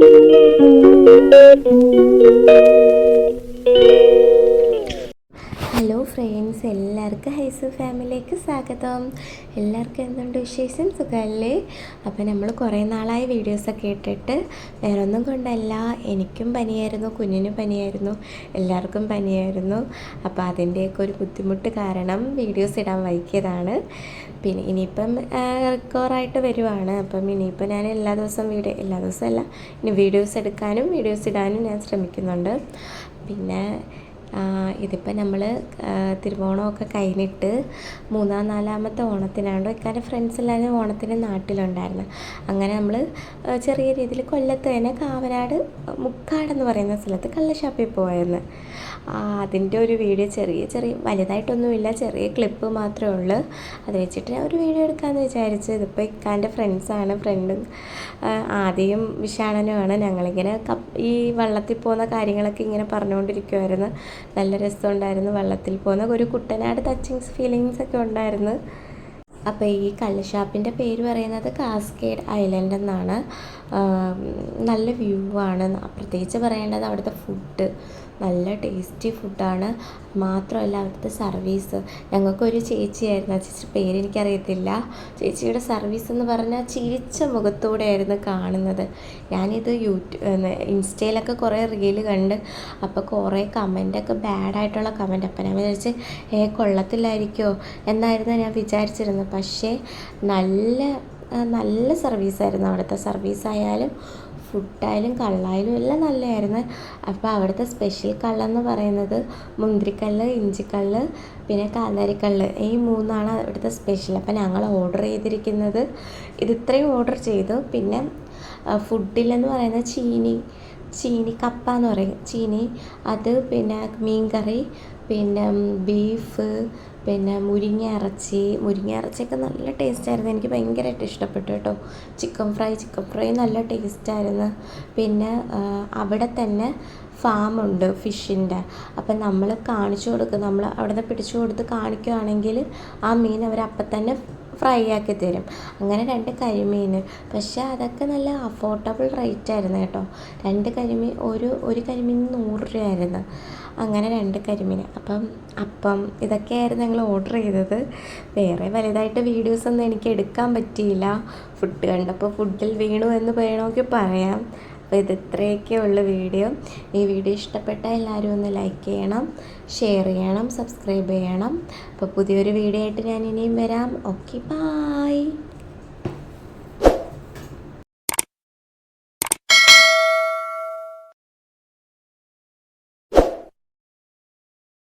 Thank you. Hello friends എല്ലാവർക്കും ഹൈസ് ഫാമിലിയിലേക്ക് സ്വാഗതം. എല്ലാവർക്കും എന്തുണ്ട് വിശേഷം? സുഖമല്ലേ അപ്പോൾ നമ്മൾ കുറേ നാളായി വീഡിയോസൊക്കെ ഇട്ടിട്ട്. വേറെ ഒന്നും കൊണ്ടല്ല. എനിക്കും പനിയായിരുന്നു കുഞ്ഞിനും പനിയായിരുന്നു എല്ലാവർക്കും പനിയായിരുന്നു. അപ്പോൾ അതിന്റെയൊക്കെ ഒരു ബുദ്ധിമുട്ട് കാരണം വീഡിയോസ് ഇടാൻ വൈകിയതാണ്. പിന്നെ ഇനിയിപ്പം റിക്കവറായിട്ട് വരുവാണ്. അപ്പം ഇനിയിപ്പോൾ ഞാൻ എല്ലാ ദിവസവും വീഡിയോ എല്ലാ ദിവസവും അല്ല ഇനി വീഡിയോസ് എടുക്കാനും വീഡിയോസ് ഇടാനും ഞാൻ ശ്രമിക്കുന്നുണ്ട്. പിന്നെ ഇതിപ്പോൾ നമ്മൾ തിരുവോണമൊക്കെ കഴിഞ്ഞിട്ട് മൂന്നാം നാലാമത്തെ ഓണത്തിനാണ് ഇക്കാന്റെ ഫ്രണ്ട്സ് എല്ലാവരും ഓണത്തിന് നാട്ടിലുണ്ടായിരുന്നു. അങ്ങനെ നമ്മൾ ചെറിയ രീതിയിൽ കൊല്ലത്ത് തന്നെ കാവനാട് മുക്കാടെന്ന് പറയുന്ന സ്ഥലത്ത് കള്ളഷാപ്പിൽ പോയിരുന്നു അതിന്റെ ഒരു വീഡിയോ ചെറിയ ചെറിയ വലുതായിട്ടൊന്നുമില്ല ചെറിയ ക്ലിപ്പ് മാത്രമേ ഉള്ളൂ. അത് വെച്ചിട്ട് ഞാൻ ഒരു വീഡിയോ എടുക്കാമെന്ന് വിചാരിച്ചു ഇതിപ്പോൾ ഇക്കാന്റെ ഫ്രണ്ട്സാണ് ഫ്രണ്ടും ആദ്യം വിഷാണനുമാണ്. ഞങ്ങളിങ്ങനെ ഈ വള്ളത്തിൽ പോകുന്ന കാര്യങ്ങളൊക്കെ ഇങ്ങനെ പറഞ്ഞുകൊണ്ടിരിക്കുമായിരുന്നു നല്ല രസമുണ്ടായിരുന്നു വള്ളത്തിൽ പോകുന്ന. ഒരു കുട്ടനാട് ടച്ചിങ്സ് ഫീലിങ്സ് ഒക്കെ ഉണ്ടായിരുന്നു. അപ്പോൾ ഈ കള്ളുഷാപ്പിന്റെ പേര് പറയുന്നത് കാസ്കേഡ് ഐലൻഡ് എന്നാണ്. നല്ല വ്യൂ ആണ്. പ്രത്യേകിച്ച് പറയേണ്ടത് അവിടുത്തെ ഫുഡ്. നല്ല ടേസ്റ്റി ഫുഡാണ് മാത്രമല്ല അവിടുത്തെ സർവീസ്. ഞങ്ങൾക്കൊരു ചേച്ചിയായിരുന്നു. ആ ചേച്ചി പേരെനിക്കറിയത്തില്ല ചേച്ചിയുടെ സർവീസ് എന്ന് പറഞ്ഞാൽ ചിരിച്ച മുഖത്തോടെയായിരുന്നു കാണുന്നത്. ഞാനിത് യൂട്യൂബ് ഇൻസ്റ്റയിലൊക്കെ കുറേ റീൽ കണ്ട് അപ്പോൾ കുറേ കമന്റൊക്കെ ബാഡായിട്ടുള്ള കമന്റ് അപ്പം ഞാൻ വിചാരിച്ച് ഏ കൊള്ളത്തില്ലായിരിക്കുമോ എന്നായിരുന്നു ഞാൻ വിചാരിച്ചിരുന്നത്. പക്ഷേ നല്ല നല്ല സർവീസായിരുന്നു അവിടുത്തെ. സർവീസായാലും ഫുഡായാലും കള്ളായാലും എല്ലാം നല്ലതായിരുന്നു അപ്പോൾ അവിടുത്തെ സ്പെഷ്യൽ കള്ളെന്ന് പറയുന്നത് മുന്തിരിക്കള്ള് ഇഞ്ചിക്കള്ള് പിന്നെ കാന്താരിക്കള്ള് ഈ മൂന്നാണ് അവിടുത്തെ സ്പെഷ്യൽ. അപ്പോൾ ഞങ്ങൾ ഓർഡർ ചെയ്തിരിക്കുന്നത് ഇത് ഇത്രയും ഓർഡർ ചെയ്തു. പിന്നെ ഫുഡിലെന്ന് പറയുന്നത് ചീനി ചീനി കപ്പ എന്ന് പറയും. ചീനി അത് പിന്നെ മീൻ കറി പിന്നെ ബീഫ് പിന്നെ മുരിങ്ങ ഇറച്ചി. മുരിങ്ങ ഇറച്ചിയൊക്കെ നല്ല ടേസ്റ്റായിരുന്നു എനിക്ക് ഭയങ്കരമായിട്ട് ഇഷ്ടപ്പെട്ടു കേട്ടോ. ചിക്കൻ ഫ്രൈ ചിക്കൻ ഫ്രൈ നല്ല ടേസ്റ്റായിരുന്നു പിന്നെ അവിടെ തന്നെ ഫാമുണ്ട് ഫിഷിന്റെ അപ്പം നമ്മൾ കാണിച്ചു കൊടുക്കും. നമ്മൾ അവിടെ നിന്ന് പിടിച്ചു കൊടുത്ത് കാണിക്കുകയാണെങ്കിൽ ആ മീൻ അവർ അപ്പം തന്നെ ഫ്രൈ ആക്കി തരും. അങ്ങനെ രണ്ട് കരിമീൻ പക്ഷേ അതൊക്കെ നല്ല അഫോർഡബിൾ റേറ്റ് ആയിരുന്നു കേട്ടോ. രണ്ട് കരിമീൻ ഒരു ഒരു കരിമീൻ നൂറ് രൂപയായിരുന്നു. അങ്ങനെ രണ്ട് കരിമീൻ അപ്പം അപ്പം ഇതൊക്കെയായിരുന്നു ഞങ്ങൾ ഓർഡർ ചെയ്തത്. വേറെ വലുതായിട്ട് വീഡിയോസൊന്നും എനിക്ക് എടുക്കാൻ പറ്റിയില്ല. ഫുഡ് കണ്ടപ്പോൾ ഫുഡിൽ വീണു എന്ന് വേണമെങ്കിൽ പറയാം. അപ്പോൾ ഇത് വീഡിയോ. ഈ വീഡിയോ ഇഷ്ടപ്പെട്ട എല്ലാവരും ഒന്ന് ലൈക്ക് ചെയ്യണം ഷെയർ ചെയ്യണം സബ്സ്ക്രൈബ് ചെയ്യണം. അപ്പോൾ പുതിയൊരു വീഡിയോ ആയിട്ട് ഞാൻ ഇനിയും വരാം. Okay bye